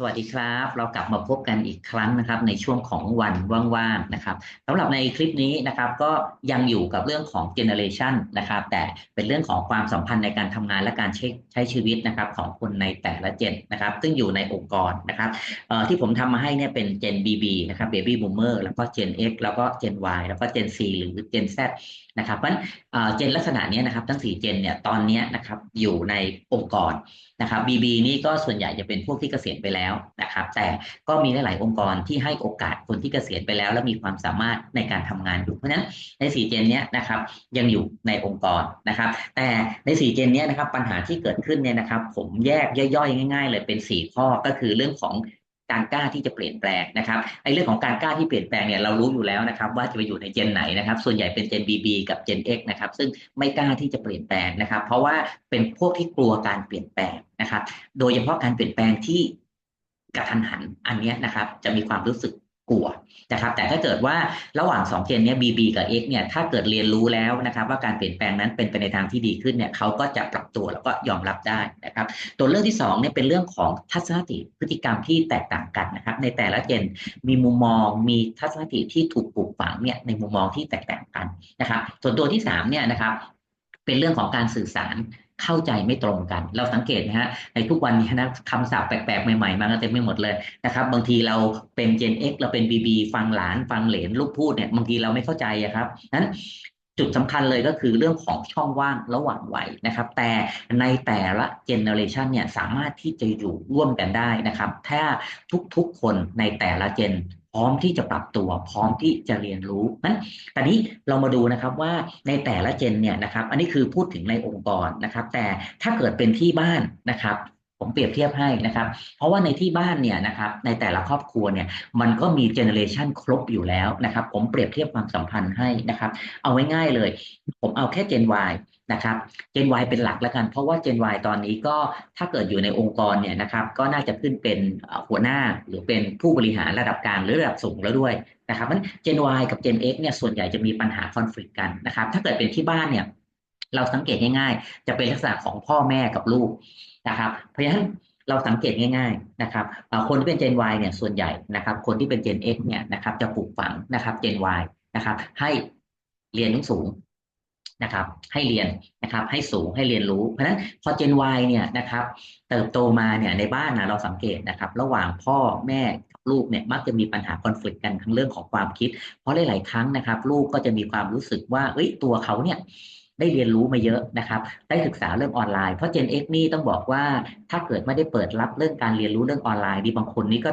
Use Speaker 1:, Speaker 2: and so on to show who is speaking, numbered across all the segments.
Speaker 1: สวัสดีครับ เรากลับมาพบกันอีกครั้งนะครับ ในช่วงของวันว่างๆนะครับสำหรับในคลิปนี้นะครับก็ยังอยู่กับเรื่องของเจเนอเรชันนะครับ แต่เป็นเรื่องของความสัมพันธ์ในการทำงานและการใช้ใช้ชีวิตนะครับของคนในแต่ละเจนนะครับ ซึ่งอยู่ในองค์กรนะครับที่ผมทำมาให้เนี่ยเป็นเจน BB นะครับ Baby Boomer แล้วก็ Gen X แล้วก็ Gen Y แล้วก็ Gen C หรือ Gen Z นะครับเพราะฉะนั้นเจนลักษณะนี้นะครับทั้ง 4 เจนเนี่ยตอนนี้นะครับอยู่ในองค์กรนะครับ BB นี่ก็ส่วนใหญ่จะเป็นพวกที่เกษียณไปแล้วนะครับ แต่ก็มีหลาย ๆ องค์กรที่ให้โอกาสคนที่เกษียณไปแล้ว และมีความสามารถในการทำงานอยู่เพราะฉะนั้นใน 4 เจนนี้นะครับยังอยู่ในองค์กรนะครับ แต่ใน 4 เจนนี้นะครับปัญหาที่เกิดขึ้นเนี่ยนะครับ ผมแยกย่อยๆ ง่าย ๆ เลยเป็น 4 ข้อก็คือเรื่องของ การกล้าที่จะเปลี่ยนแปลงนะครับไอ้เรื่องของการกล้าที่เปลี่ยนแปลงเนี่ยเรารู้อยู่แล้วนะครับว่าจะไปอยู่ในเจนไหนนะครับ ส่วนใหญ่เป็นเจน BB กับเจน X นะครับซึ่งไม่กล้าที่จะเปลี่ยนแปลงนะครับ เพราะว่าเป็นพวกที่กลัวการเปลี่ยนแปลงนะครับ โดยเฉพาะการเปลี่ยนแปลงที่กระทันหันอันนี้นะครับจะมีความรู้สึก กลัวนะครับแต่ถ้าเกิดว่าระหว่าง 2 เจนนี้ BB กับ X เนี่ยถ้าเกิดเรียนรู้แล้วนะครับว่าการเปลี่ยนแปลงนั้นเป็นไปในทางที่ดีขึ้นเนี่ยเขาก็จะปรับตัวแล้วก็ยอมรับได้นะครับตัวเรื่องที่2เนี่ยเป็นเรื่องของทัศนคติพฤติกรรมที่แตกต่างกันนะครับในแต่ละเจนมีมุมมองมีทัศนคติที่ถูกปลูกฝังเนี่ยในมุมมองที่แตกต่างกันนะครับส่วนตัวที่3เนี่ยนะครับเป็นเรื่องของการสื่อสาร เข้าใจไม่ตรงกัน เราสังเกตนะฮะในทุกวันนี้นะคำศัพท์แปลกๆ ใหม่ๆ มากันเต็มไปหมดเลยนะครับ บางทีเราเป็น Gen X เราเป็น BB ฟังหลานฟังเหลนลูกพูดเนี่ยบางทีเราไม่เข้าใจอะครับนั้นจุดสำคัญเลยก็คือเรื่องของช่องว่างระหว่างวัยนะครับ แต่ในแต่ละเจเนอเรชันเนี่ยสามารถที่จะอยู่ร่วมกันได้นะครับ ถ้าทุกๆคนในแต่ละเจนพร้อมที่จะปรับตัว พร้อมที่จะเรียนรู้นั้นตอนนี้เรามาดูนะครับว่าในแต่ละเจนเนี่ยนะครับ อันนี้คือพูดถึงในองค์กรนะครับ แต่ถ้าเกิดเป็นที่บ้านนะครับผมเปรียบเทียบให้นะครับ เพราะว่าในที่บ้านเนี่ยนะครับในแต่ละครอบครัวเนี่ยมันก็มีเจเนอเรชันครบอยู่แล้วนะครับ ผมเปรียบเทียบความสัมพันธ์ให้นะครับ เอาไว้ง่ายเลย ผมเอาแค่เจน Y นะครับ Gen Y เป็นหลักแล้วกัน เพราะว่า Gen Y ตอนนี้ก็ถ้าเกิดอยู่ในองค์กรเนี่ยนะครับ ก็น่าจะขึ้นเป็นหัวหน้าหรือเป็นผู้บริหารระดับกลางหรือระดับสูงแล้วด้วยนะครับมัน Gen Y กับ Gen X เนี่ยส่วนใหญ่จะมีปัญหาคอน FLICT กันนะครับ ถ้าเกิดเป็นที่บ้านเนี่ย เราสังเกตง่ายๆ จะเป็นลักษณะของพ่อแม่กับลูกนะครับ เพราะฉะนั้นเราสังเกตง่ายๆนะครับคนที่เป็น Gen Y เนี่ยส่วนใหญ่นะครับ คนที่เป็น Gen X เนี่ยนะครับจะปลูกฝังนะครับ Gen Y นะครับให้เรียนสูง นะครับ ให้เรียนนะครับ ให้สูงให้เรียนรู้ เพราะฉะนั้นพอ Gen Y เนี่ยนะครับ เติบโตมาเนี่ยในบ้านนะเราสังเกตนะครับ ระหว่างพ่อแม่กับลูกเนี่ยมักจะมีปัญหาคอน FLICT กันทั้งเรื่องของความคิด เพราะหลาย ๆ ครั้งนะครับ ลูกก็จะมีความรู้สึกว่าเอ้ยตัวเขาเนี่ยได้เรียนรู้มาเยอะนะครับ ได้ศึกษาเรื่องออนไลน์ เพราะ Gen X นี่ต้องบอกว่าถ้าเกิดไม่ได้เปิดรับเรื่องการเรียนรู้เรื่องออนไลน์ดีบางคนนี่ก็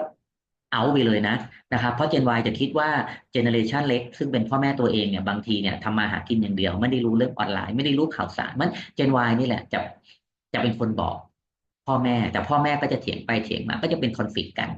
Speaker 1: เอาไปเลยนะนะครับเพราะ Gen Y จะคิดว่าเจเนอเรชันเล็กซึ่งเป็นพ่อแม่ตัวเองเนี่ยบางทีเนี่ยทำมาหากินอย่างเดียว ไม่ได้รู้เรื่องออนไลน์ ไม่ได้รู้ข่าวสารมัน Gen Y นี่แหละจะจะเป็นคนบอก พ่อแม่แต่พ่อแม่ก็จะเถียงไปเถียงมาก็จะเป็นคอนฟ lict กัน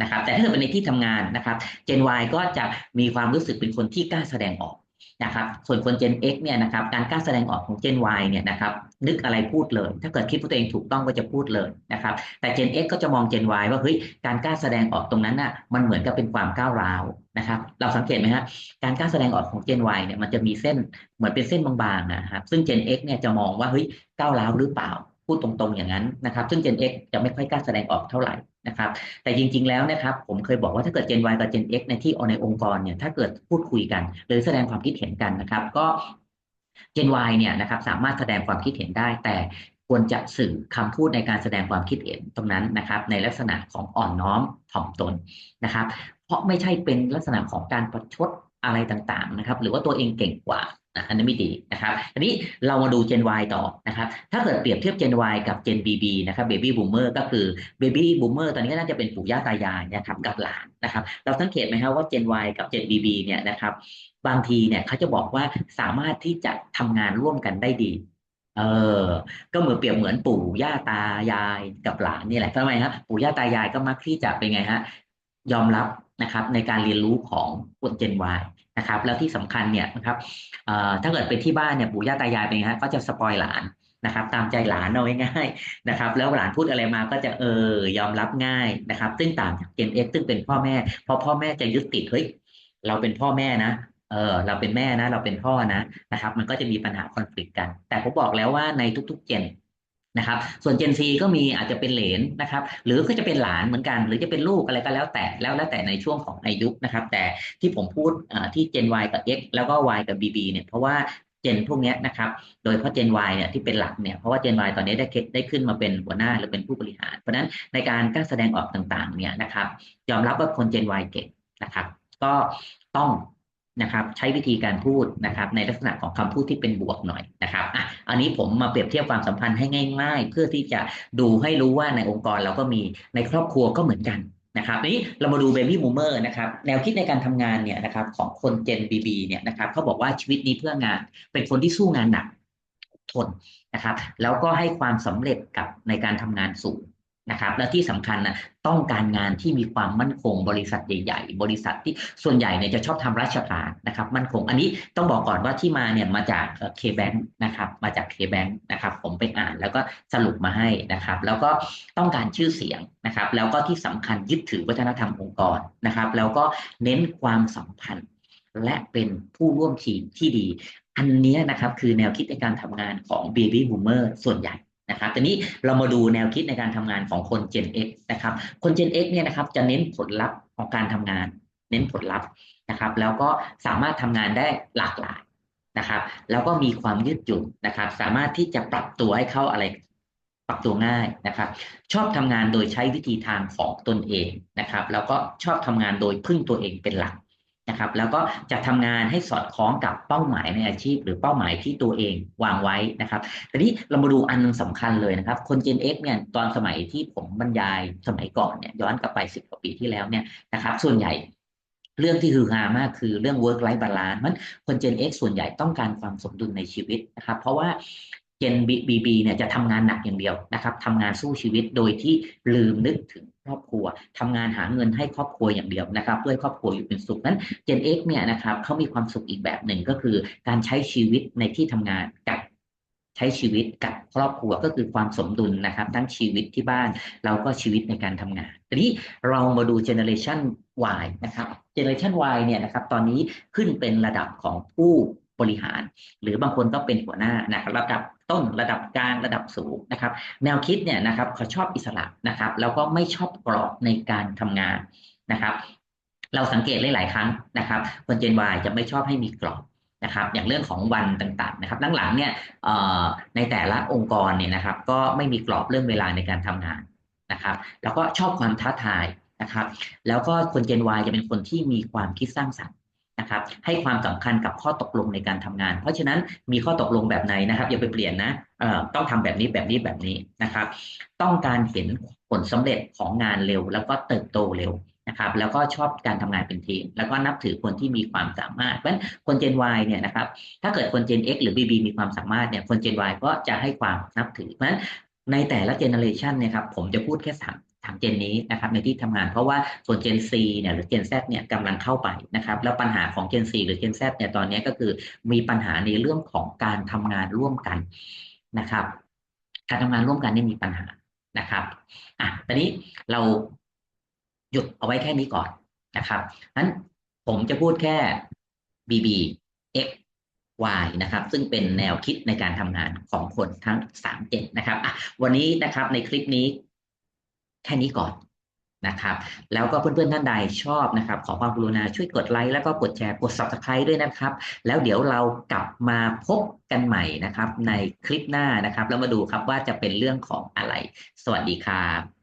Speaker 1: นะครับแต่ถ้าเกิดเป็นในที่ทำงานนะครับ Gen Y ก็จะมีความรู้สึกเป็นคนที่กล้าแสดงออก นะครับส่วนคน Gen X เนี่ยนะครับการกล้าแสดงออกของ Gen Y เนี่ยนะครับนึกอะไรพูดเลย ถ้าเกิดคิดว่าตัวเองถูกต้องก็จะพูดเลยนะครับแต่ Gen X ก็จะมอง Gen Y ว่าเฮ้ยการกล้าแสดงออกตรงนั้นน่ะมันเหมือนกับเป็นความก้าวร้าวนะครับเราสังเกตไหมฮะการกล้าแสดงออกของ Gen Y เนี่ยมันจะมีเส้นเหมือนเป็นเส้นบางๆนะครับซึ่ง Gen X เนี่ยจะมองว่าเฮ้ยก้าวร้าวหรือเปล่า พูดตรงๆอย่างนั้นนะครับซึ่ง Gen X จะไม่ค่อยกล้าแสดงออกเท่าไหร่นะครับแต่จริงๆแล้วนะครับผมเคยบอกว่าถ้าเกิด Gen Y กับ Gen X ในที่ในองค์กรเนี่ยถ้าเกิดพูดคุยกัน หรือแสดงความคิดเห็นกันนะครับ ก็ Gen Y เนี่ยนะครับสามารถแสดงความคิดเห็นได้ แต่ควรจะสื่อคำพูดในการแสดงความคิดเห็นตรงนั้นนะครับ ในลักษณะของอ่อนน้อมถ่อมตนนะครับ เพราะไม่ใช่เป็นลักษณะของการประชดอะไรต่างๆนะครับ หรือว่าตัวเองเก่งกว่า อันนี้ไม่ดีนะครับอันนี้เรามาดู Gen Y ต่อนะครับ ถ้าเกิดเปรียบเทียบ Gen Y กับ Gen BB นะครับ Baby Boomer ก็คือ Baby Boomer ตอนนี้ก็น่าจะเป็นปู่ย่าตายายนะครับกับหลานนะครับ เราสังเกตไหมครับว่า Gen Y กับ Gen BB เนี่ยนะครับ บางทีเนี่ยเขาจะบอกว่าสามารถที่จะทำงานร่วมกันได้ดีเออ ก็เหมือนเปรียบเหมือนปู่ย่าตายายกับหลานนี่แหละทำไมครับปู่ย่าตายายก็มักที่จะเป็นไงฮะยอมรับนะครับในการเรียนรู้ของคน Gen Y นะครับ แล้วที่สำคัญเนี่ยนะครับถ้าเกิดเป็นที่บ้านเนี่ยปู่ย่าตายายเป็นไงฮะก็จะสปอยหลานนะครับ ตามใจหลานเอาง่ายๆนะครับ แล้วหลานพูดอะไรมาก็จะเออยอมรับง่ายนะครับ ซึ่งต่างจากเจนเอ็กซึ่งเป็นพ่อแม่เพอพ่อแม่จะยึดติดเฮ้ยเราเป็นพ่อแม่นะเออเราเป็นแม่นะ เราเป็นพ่อนะนะครับ มันก็จะมีปัญหาคอนฟ lict กัน แต่ผมบอกแล้วว่าในทุกๆเจน นะครับ ส่วน Gen Z ก็มีอาจจะเป็นเหลนนะครับ หรือก็จะเป็นหลานเหมือนกัน หรือจะเป็นลูกอะไรก็แล้วแต่แล้วแล้วแต่ในช่วงของอายุนะครับ แต่ที่ผมพูดที่ Gen Y กับ X แล้วก็ Y กับ BB เนี่ยเพราะว่าเจนพวกนี้นะครับ โดยเฉพาะ Gen Y เนี่ยที่เป็นหลักเนี่ย เพราะว่า Gen Y ตอนนี้ได้ได้ขึ้นมาเป็นหัวหน้าหรือเป็นผู้บริหาร เพราะฉะนั้นในการกล้าแสดงออกต่างๆ เนี่ยนะครับ ยอมรับว่าคน Gen Y เก่งนะครับ ก็ต้อง นะครับใช้วิธีการพูดนะครับในลักษณะของคำพูดที่เป็นบวกหน่อยนะครับอะอันนี้ผมมาเปรียบเทียบความสัมพันธ์ให้ง่าย ๆ เพื่อที่จะดูให้รู้ว่าในองค์กรเราก็มีในครอบครัวก็เหมือนกันนะครับนี้เรามาดูเบบี้บูมเมอร์นะครับแนวคิดในการทำงานเนี่ยนะครับของคนเจนบีบีเนี่ยนะครับเขาบอกว่าชีวิตนี้เพื่องานเป็นคนที่สู้งานหนักทนนะครับ แล้วก็ให้ความสำเร็จกับในการทำงานสูง นะครับและที่สำคัญนะต้องการงานที่มีความมั่นคง บริษัทใหญ่ ๆ บริษัทที่ส่วนใหญ่เนี่ยจะชอบทำราชการนะครับ มั่นคงอันนี้ต้องบอกก่อนว่าที่มาเนี่ยมาจากเคแบงนะครับมาจากเคแบงนะครับ ผมไปอ่านแล้วก็สรุปมาให้นะครับ แล้วก็ต้องการชื่อเสียงนะครับ แล้วก็ที่สำคัญยึดถือวัฒนธรรมองค์กรนะครับ แล้วก็เน้นความสัมพันธ์ และเป็นผู้ร่วมทีมที่ดี อันนี้นะครับคือแนวคิดในการทำงานของ Baby Boomer ส่วนใหญ่ นะครับทีนี้เรามาดูแนวคิดในการทำงานของคน Gen X นะครับ คน Gen X เนี่ยนะครับจะเน้นผลลัพธ์ของการทำงาน เน้นผลลัพธ์นะครับ แล้วก็สามารถทำงานได้หลากหลายนะครับ แล้วก็มีความยืดหยุ่นนะครับ สามารถที่จะปรับตัวให้เข้าอะไร ปรับตัวง่ายนะครับ ชอบทำงานโดยใช้วิธีทางของตนเองนะครับ แล้วก็ชอบทำงานโดยพึ่งตัวเองเป็นหลัก นะครับ แล้วก็จะทำงานให้สอดคล้องกับเป้าหมายในอาชีพ หรือเป้าหมายที่ตัวเองวางไว้นะครับทีนี้เรามาดูอันนึงสำคัญเลยนะครับ คน Gen X เนี่ยตอนสมัยที่ผมบรรยายสมัยก่อนเนี่ยย้อนกลับไปสิบกว่าปีที่แล้วเนี่ยนะครับ ส่วนใหญ่เรื่องที่ฮือฮามากคือเรื่อง work life balance มันคน Gen X ส่วนใหญ่ต้องการความสมดุลในชีวิตนะครับ เพราะว่า Gen BB เนี่ยจะทำงานหนักอย่างเดียวนะครับทำงานสู้ชีวิตโดยที่ลืมนึกถึง ครอบครัวทำงานหาเงินให้ครอบครัวอย่างเดียวนะครับ เพื่อให้ครอบครัวอยู่เป็นสุขนั้น Gen X เนี่ยนะครับเขามีความสุขอีกแบบหนึ่งก็คือ การใช้ชีวิตในที่ทำงานกับใช้ชีวิตกับครอบครัวก็คือความสมดุลนะครับ ทั้งชีวิตที่บ้านเราก็ชีวิตในการทำงานทีนี้เรามาดูเจเนอเรชัน Y นะครับเจเนอเรชัน Y เนี่ยนะครับตอนนี้ขึ้นเป็นระดับของผู้ บริหาร หรือบางคนก็เป็นหัวหน้านะครับระดับต้นระดับกลางระดับสูงนะครับ แนวคิดเนี่ยนะครับเขาชอบอิสระนะครับ แล้วก็ไม่ชอบกรอบในการทำงานนะครับ เราสังเกตหลาย ๆ ครั้งนะครับ คนเจน Y จะไม่ชอบให้มีกรอบนะครับอย่างเรื่องของวันต่างๆนะครับหลังๆเนี่ยในแต่ละองค์กรเนี่ยนะครับ ก็ไม่มีกรอบเรื่องเวลาในการทำงานนะครับ แล้วก็ชอบความท้าทายนะครับ แล้วก็คนเจน Y จะเป็นคนที่มีความคิดสร้างสรรค์ นะครับให้ความสำคัญกับข้อตกลงในการทำงาน เพราะฉะนั้นมีข้อตกลงแบบไหนนะครับ อย่าไปเปลี่ยนนะต้องทำแบบนี้แบบนี้แบบนี้นะครับ ต้องการเห็นผลสำเร็จของงานเร็ว แล้วก็เติบโตเร็วนะครับ แล้วก็ชอบการทำงานเป็นทีม แล้วก็นับถือคนที่มีความสามารถเพราะฉะนั้นคน Gen Y เนี่ยนะครับถ้าเกิดคน Gen X หรือ BB มีความสามารถเนี่ยคน Gen Y ก็จะให้ความนับถือเพราะฉะนั้นในแต่ละเจเนอเรชันเนี่ยครับผมจะพูดแค่สาม ทางเจนนี้นะครับในที่ทำงาน เพราะว่าส่วนเจน C เนี่ยหรือเจน Z เนี่ยกำลังเข้าไปนะครับแล้วปัญหาของเจน C หรือเจน Z เนี่ยตอนนี้ก็คือมีปัญหาในเรื่องของการทำงานร่วมกันนะครับการทำงานร่วมกันนี่มีปัญหานะครับอะตอนนี้เราหยุดเอาไว้แค่นี้ก่อนนะครับนั้นผมจะพูดแค่ BB X Y นะครับ ซึ่งเป็นแนวคิดในการทำงานของคนทั้ง3เจนนะครับอะวันนี้นะครับในคลิปนี้ แค่นี้ก่อนนะครับ แล้วก็เพื่อนๆท่านใดชอบนะครับ ขอความกรุณาช่วยกดไลค์แล้วก็กดแชร์กด subscribe ด้วยนะครับ แล้วเดี๋ยวเรากลับมาพบกันใหม่นะครับ ในคลิปหน้านะครับ แล้วมาดูครับว่าจะเป็นเรื่องของอะไร สวัสดีครับ